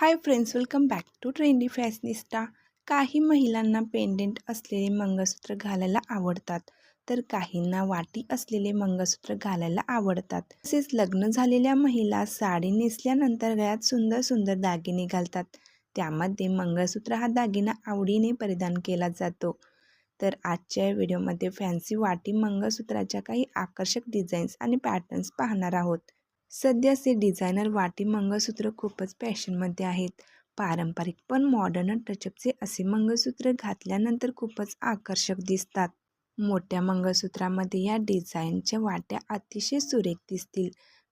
Hi friends welcome back to trendy fashionista काही महिलांना pendant असलेले मंगळसूत्र घालायला आवडतात. तर काहींना वाटी असलेले मंगळसूत्र घालायला आवडतात. तसेच लग्न झालेल्या महिला साडी नेसल्यानंतर गळ्यात सुंदर सुंदर दागिने घालतात. त्यामध्ये मंगळसूत्र हा दागिना आवडीने परिधान केला जातो. तर आजच्या या व्हिडिओमध्ये फॅन्सी वाटी मंगळसूत्राच्या काही आकर्षक डिझाईन्स आणि पॅटर्न्स पाहणार आहोत. सध्याचे डिझायनर वाटी मंगळसूत्र खूपच फॅशनमध्ये आहेत. पारंपरिक पण मॉडर्न टचअपचे असे मंगळसूत्र घातल्यानंतर खूपच आकर्षक दिसतात. मोठ्या मंगळसूत्रामध्ये या डिझाईनच्या वाट्या अतिशय सुरेख दिसतील.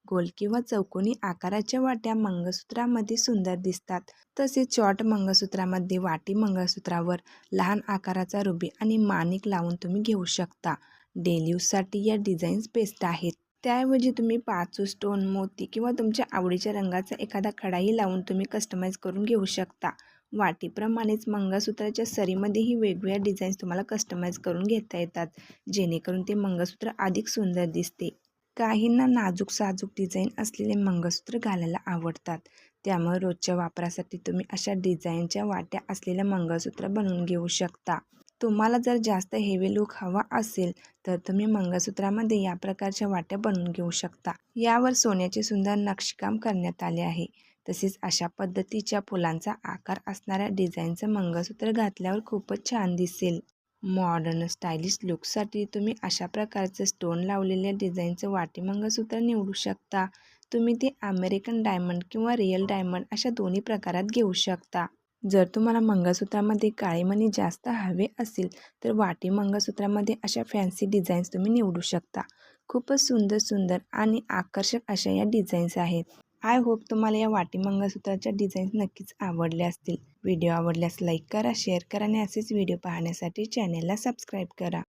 गोल किंवा चौकोनी आकाराच्या वाट्या मंगळसूत्रामध्ये सुंदर दिसतात. तसेच शॉर्ट मंगळसूत्रामध्ये वाटी मंगळसूत्रावर लहान आकाराचा रुबी आणि माणिक लावून तुम्ही घेऊ शकता. डेली यूजसाठी या डिझाईन्स बेस्ट आहेत. त्याऐवजी तुम्ही पाचू स्टोन मोती किंवा तुमच्या आवडीच्या रंगाचा एखादा खडाही लावून तुम्ही कस्टमाइज करून घेऊ शकता. वाटीप्रमाणेच मंगळसूत्राच्या सरीमध्येही वेगवेगळ्या डिझाईन्स तुम्हाला कस्टमाइज करून घेता येतात जेणेकरून ते मंगळसूत्र अधिक सुंदर दिसते. काहींना नाजूक साजूक डिझाईन असलेले मंगळसूत्र घालायला आवडतात. त्यामुळे रोजच्या वापरासाठी तुम्ही अशा डिझाईनच्या वाट्या असलेल्या मंगळसूत्र बनवून घेऊ शकता. तुम्हाला जर जास्त हेवी लुक हवा असेल तर तुम्ही मंगळसूत्रामध्ये या प्रकारच्या वाट्या बनवून घेऊ शकता. यावर सोन्याचे सुंदर नक्षीकाम करण्यात आले आहे. तसेच अशा पद्धतीच्या फुलांचा आकार असणाऱ्या डिझाईनचं मंगळसूत्र घातल्यावर खूपच छान दिसेल. मॉडर्न स्टायलिश लुकसाठी तुम्ही अशा प्रकारचं स्टोन लावलेल्या डिझाईनचं वाटी मंगळसूत्र निवडू शकता. तुम्ही ते अमेरिकन डायमंड किंवा रिअल डायमंड अशा दोन्ही प्रकारात घेऊ शकता. जर तुम्हाला मंगळसूत्रामध्ये काळी मणी जास्त हवे असेल तर वाटी मंगळसूत्रामध्ये अशा फॅन्सी डिझाईन्स तुम्ही निवडू शकता. खूपच सुंदर सुंदर आणि आकर्षक अशा या डिझाईन्स आहेत. आय होप तुम्हाला या वाटी मंगळसूत्राच्या डिझाईन्स नक्कीच आवडल्या असतील. व्हिडिओ आवडल्यास लाईक करा शेअर करा आणि असेच व्हिडिओ पाहण्यासाठी चॅनेलला सबस्क्राईब करा.